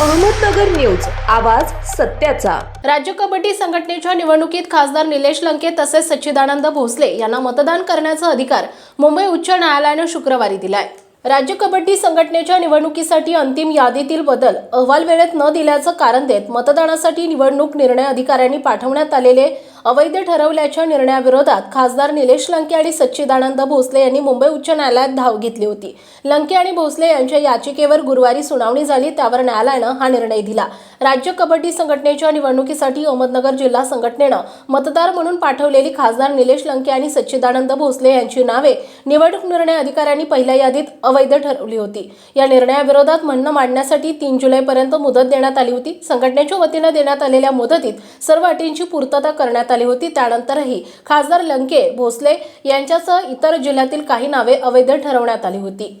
Ahmednagar news आवाज सत्याचा. राज्य कबड्डी संघटनेच्या निवडणुकीत खासदार निलेश लंके तसेच सच्चिदानंद भोसले यांना मतदान करण्याचा अधिकार मुंबई उच्च न्यायालयानं शुक्रवारी दिलाय. राज्य कबड्डी संघटनेच्या निवडणुकीसाठी अंतिम यादीतील बदल अहवाल वेळेत न दिल्याचं कारण देत मतदानासाठी निवडणूक निर्णय अधिकाऱ्यांनी पाठवण्यात आलेले अवैध ठरवल्याच्या निर्णयाविरोधात खासदार निलेश लंके आणि सच्चिदानंद भोसले यांनी मुंबई उच्च न्यायालयात धाव घेतली होती. लंके आणि भोसले यांच्या याचिकेवर गुरुवारी सुनावणी झाली त्यावर न्यायालयानं हा निर्णय दिला. राज्य कबड्डी संघटनेच्या निवडणुकीसाठी अहमदनगर जिल्हा संघटनेनं मतदार म्हणून पाठवलेली खासदार निलेश लंके आणि सच्चिदानंद भोसले यांची नावे. निवडणूक निर्णय अधिकाऱ्यांनी पहिल्या यादीत अवैध ठरवली होती. या निर्णयाविरोधात म्हणणं मांडण्यासाठी तीन जुलैपर्यंत मुदत देण्यात आली होती. संघटनेच्या वतीनं देण्यात आलेल्या मुदतीत सर्व अटींची पूर्तता करण्यात आली होती. त्यानंतरही खासदार लंके भोसले यांच्यासह इतर जिल्ह्यातील काही नावे अवैध ठरवण्यात आली होती.